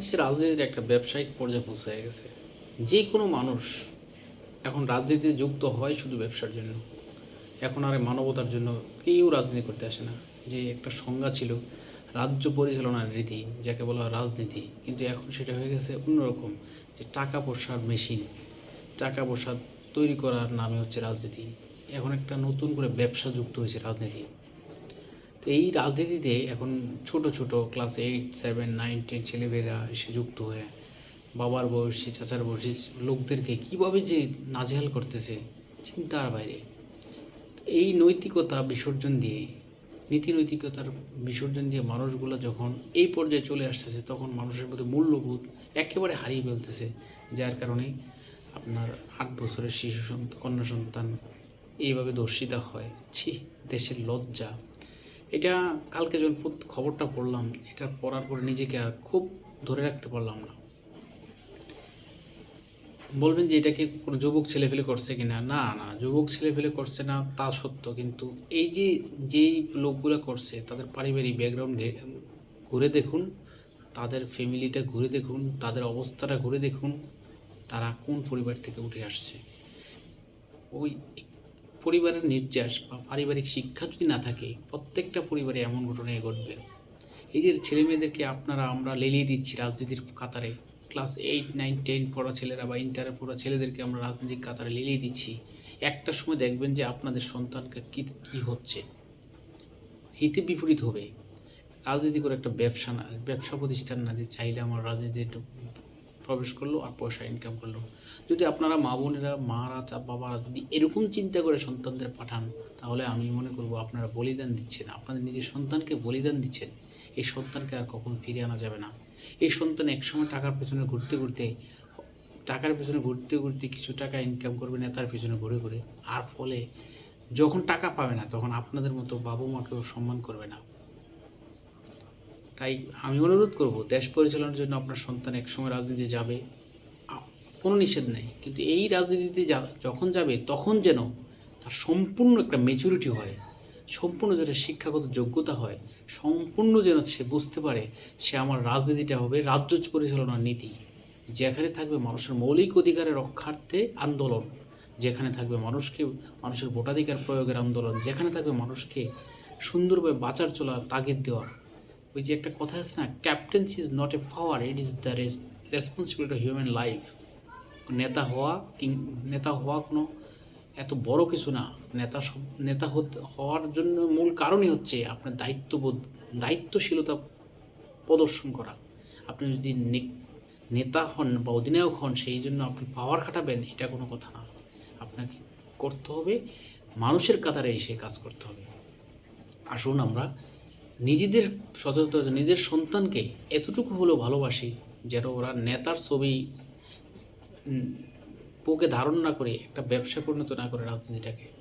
বাংলাদেশের রাজনীতির একটা ব্যবসায়িক পর্যায়ে পৌঁছে গেছে। যে কোনো মানুষ এখন রাজনীতিতে যুক্ত হয় শুধু ব্যবসার জন্য। এখন আর মানবতার জন্য কেউ রাজনীতি করতে আসে না। যে একটা সংজ্ঞা ছিল, রাজ্য পরিচালনার রীতি, যাকে বলা হয় রাজনীতি, কিন্তু এখন সেটা হয়ে গেছে অন্যরকম, যে টাকা পয়সার মেশিন। টাকা পয়সা তৈরি করার নামে হচ্ছে রাজনীতি। এখন একটা নতুন করে ব্যবসা যুক্ত হয়েছে রাজনীতি। তো এই রাজনীতিতে এখন ছোট ছোট class eight seven nine ten ছেলেমেয়েরা এসে যুক্ত হয়ে, বাবার বয়সী, চাচার বয়সী লোকদেরকে কীভাবে যে নাজেহাল করতেছে, চিন্তার বাইরে। এই নৈতিকতা বিসর্জন দিয়ে, নীতি নৈতিকতার বিসর্জন দিয়ে মানুষগুলো যখন এই পর্যায়ে চলে আসতেছে, তখন মানুষের মধ্যে মূল্যবোধ একেবারে হারিয়ে ফেলতেছে, যার কারণে আপনার আট বছরের শিশু কন্যা সন্তান এইভাবে দর্শিতা হয়। ছি, দেশের লজ্জা। এটা কালকে যখন খবরটা পড়লাম, এটা পড়ার পরে নিজেকে আর খুব ধরে রাখতে পারলাম না। বলবেন যে এটাকে কোনো যুবক ছেলেফেলে করছে কি না না না যুবক ছেলেফেলে করছে না, তা সত্য। কিন্তু এই যে, যেই লোকগুলো করছে, তাদের পারিবারিক ব্যাকগ্রাউন্ড ঘুরে দেখুন, তাদের ফ্যামিলিটা ঘুরে দেখুন, তাদের অবস্থাটা ঘুরে দেখুন, তারা কোন পরিবার থেকে উঠে আসছে? ওই পরিবারের নির্যাস বা পারিবারিক শিক্ষা যদি না থাকে, প্রত্যেকটা পরিবারে এমন ঘটনাই ঘটবে। এই যে ছেলে মেয়েদেরকে আপনারা, আমরা লেলিয়ে দিচ্ছি রাজনীতির কাতারে। ক্লাস এইট, নাইন, টেন পড়া ছেলেরা বা ইন্টারে পড়া ছেলেদেরকে আমরা রাজনীতির কাতারে লেলিয়ে দিচ্ছি। একটা সময় দেখবেন যে আপনাদের সন্তানকে কী কী হচ্ছে? হিতে বিপরীত হবে। রাজনীতি করে একটা ব্যবসা না, ব্যবসা প্রতিষ্ঠান না যে চাইলে আমার রাজনীতি প্রবেশ করল আর পয়সা ইনকাম করল। যদি আপনারা মা বোনেরা, মারা চা বাবারা যদি এরকম চিন্তা করে সন্তানদের পাঠান, তাহলে আমি মনে করব আপনারা বলিদান দিচ্ছেন। আপনাদের নিজের সন্তানকে বলিদান দিচ্ছেন। এই সন্তানকে আর কখনো ফিরিয়ে আনা যাবে না। এই সন্তান একসময় টাকার পেছনে ঘুরতে ঘুরতে, টাকার পেছনে ঘুরতে ঘুরতে কিছু টাকা ইনকাম করবে নেতার পেছনে ঘুরে ঘুরে। আর ফলে যখন টাকা পাবে না, তখন আপনাদের মতো বাবু মাকেও সম্মান করবে না। তাই আমি অনুরোধ করব, দেশ পরিচালনার জন্য আপনার সন্তান একসময় রাজনীতি যাবে। কোনো নিষেধ নেই। কিন্তু এই রাজনীতিতে যা- যখন যাবে, তখন যেন তার সম্পূর্ণ একটা মেচুরিটি হয়, সম্পূর্ণ যেন শিক্ষাগত যোগ্যতা হয়, সম্পূর্ণ যেন সে বুঝতে পারে সে আমার রাজনীতিটা হবে রাজ্য পরিচালনার নীতি। যেখানে থাকবে মানুষের মৌলিক অধিকারের রক্ষার্থে আন্দোলন, যেখানে থাকবে মানুষকে, মানুষের ভোটাধিকার প্রয়োগের আন্দোলন, যেখানে থাকবে মানুষকে সুন্দরভাবে বাঁচার চলা তাগিদ দেওয়া ওই যে একটা কথা আছে না captaincy is not a power it is the responsibility of human life নেতা হওয়া কিং, নেতা হওয়া কোনো এত বড় কিছু না। নেতা সব, নেতা হওয়ার জন্য মূল কারণই হচ্ছে আপনার দায়িত্ববোধ, দায়িত্বশীলতা প্রদর্শন করা। আপনি যদি নেতা হন বা অধিনায়ক হন, সেই জন্য আপনি পাওয়ার খাটাবেন, এটা কোনো কথা না। আপনাকে করতে হবে, মানুষের কাতারে এসে কাজ করতে হবে। আসুন আমরা নিজেদের সচেতনতা নিজের সন্তানকে এতটুকু হলেও ভালোবাসি যেন ওরা নেতার ছবি পোকে ধারণ না করে একটা ব্যবসা পরিণত না করে রাজনীতিটাকে।